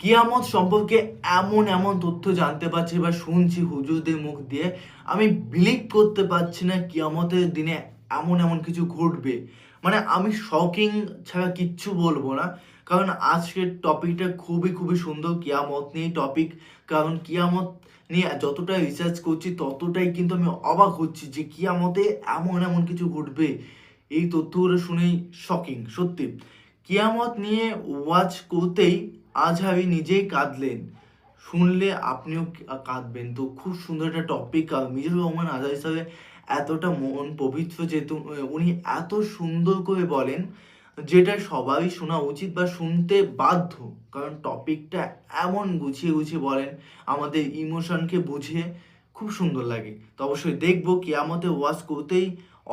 কিয়ামত সম্পর্কে এমন এমন তথ্য জানতে পারছি বা শুনছি হুজুরদের মুখ দিয়ে, আমি বিলিভ করতে পারছি না কিয়ামতের দিনে এমন এমন কিছু ঘটবে। মানে আমি শকিং ছাড়া কিচ্ছু বলব না, কারণ আজকের টপিকটা খুবই খুবই সুন্দর কিয়ামত নিয়ে টপিক কারণ কিয়ামত নিয়ে যতটা রিসার্চ করছি ততটাই কিন্তু আমি অবাক হচ্ছি যে কিয়ামতে এমন এমন কিছু ঘটবে। এই তথ্যগুলো শুনেই শকিং সত্যি। কিয়ামত নিয়ে ওয়াচ করতেই আজহারি নিজেই কাঁদলেন। শুনলে আপনিও কাঁদবেন। তো খুব সুন্দর একটা টপিক মিজুর রহমান আজহার হিসাবে এতটা মন পবিত্র যেহেতু উনি এত সুন্দর করে বলেন, যেটা সবারই শোনা উচিত বা শুনতে বাধ্য। কারণ টপিকটা এমন গুছিয়ে গুছিয়ে বলেন, আমাদের ইমোশনকে বুঝে খুব সুন্দর লাগে। তো অবশ্যই দেখব, কিয়ামতে ওয়াজ করতেই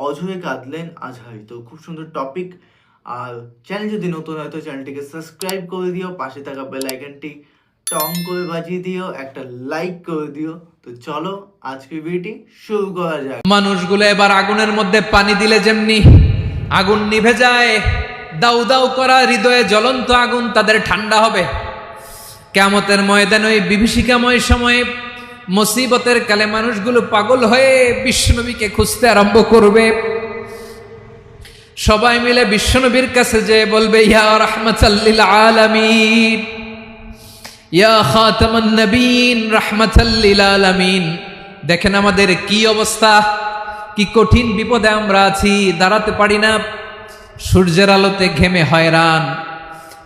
অজয়ে কাঁদলেন আজহারি তো খুব সুন্দর টপিক আর চ্যানেল যদি নতুন হয় তো চ্যানেলটিকে সাবস্ক্রাইব করে দিও, পাশে থাকা বেল আইকনটি টং করে বাজিয়ে দিও, একটা লাইক করে দিও। তো চলো, আজকের ভিডিওটি শুরু করা যাক। মানুষগুলো এবার আগুনের মধ্যে পানি দিলে যেমনি আগুন নিভে যায়, দাউ দাউ করা হৃদয়ে জ্বলন্ত আগুন তাদের ঠান্ডা হবে। কেমতের ময়দান ওই বিভীষিকাময় সময়ে মুসিবতের কালে মানুষগুলো পাগল হয়ে বিশ্বনবীকে খুঁজতে আরম্ভ করবে। সবাই মিলে বিশ্বনবীর কাছে যে বলবে, ইয়া রহমতাল্লিল আলামিন, ইয়া খাতামান নবীন আলামিন। দেখেন আমাদের কি অবস্থা, কি কঠিন বিপদে আমরা আছি, দাঁড়াতে পারি না। সূর্যের আলোতে ঘেমে হয়রান।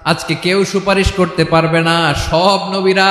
আজকে কেউ সুপারিশ করতে পারবে না। সব নবীরা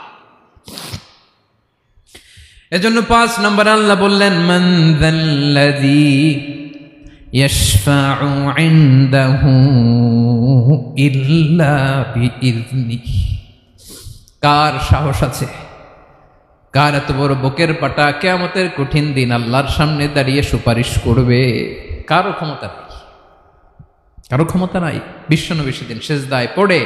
এজন্য পাঁচ নম্বর আল্লাহ বললেন, মান বিইذনিহি কার সাহস আছে? কার এত বড় বুকের পাটা কেয়ামতের কঠিন দিন আল্লাহর সামনে দাঁড়িয়ে সুপারিশ করবে? কারও ক্ষমতা নেই। কারও ক্ষমতা নাই। বিশ্ব বিশ্বনবী সেদিন শেষ দায় পড়ে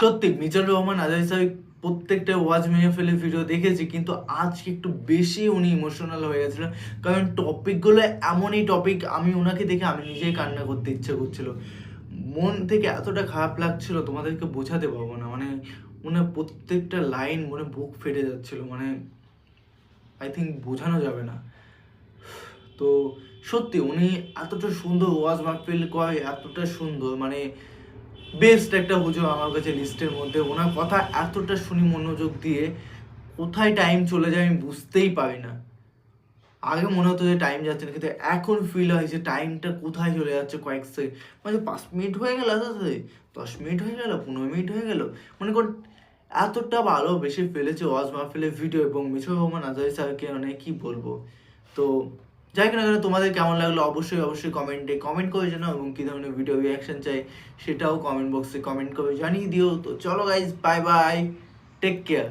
সত্যি, মিজানুর রহমান, আজাদ সাহেব প্রত্যেকটা ওয়াজ মেহফিলে ভিডিও দেখেছি, কিন্তু আজকে একটু বেশি উনি ইমোশনাল হয়ে গেছিলেন। কারণ টপিকগুলো এমনই টপিক আমি ওনাকে দেখে আমি নিজেই কান্না করতে ইচ্ছে করছিল। মন থেকে এতটা খারাপ লাগছিল, তোমাদেরকে বোঝাতে পারব না। মানে ওনার প্রত্যেকটা লাইন মনে বুক ফেটে যাচ্ছিল মানে আই থিঙ্ক বোঝানো যাবে না। তো সত্যি, উনি এতটা সুন্দর ওয়াজ মাহফিল করে এতটা সুন্দর মানে বেস্ট একটা হুজুর আমার কাছে লিস্টের মধ্যে। ওনার কথা এতটা শুনি মনোযোগ দিয়ে, কোথায় টাইম চলে যায় আমি বুঝতেই পারি না। আগে মনে হতো যে টাইম যাচ্ছে না, কিন্তু এখন ফিল হয় যে টাইমটা কোথায় চলে যাচ্ছে কয়েক সেকেন্ড মানে পাঁচ মিনিট হয়ে গেল আস্তে দশ মিনিট হয়ে গেল, পনেরো মিনিট হয়ে গেল। মনে কর, এতটা ভালো বেশি ফেলেছে, ওয়াজ মাহফিলের ভিডিও এবং মিঠুর রহমান আজারি স্যারকে মানে কি বলব? তো যাই কেন কেন, তোমাদের কেমন লাগল অবশ্যই অবশ্যই কমেন্টে কমেন্ট করে জানাও এবং কী ধরনের ভিডিও রিয়াকশন চাই সেটাও কমেন্ট বক্সে কমেন্ট করে জানিয়ে দিও। তো চলো guys bye bye take care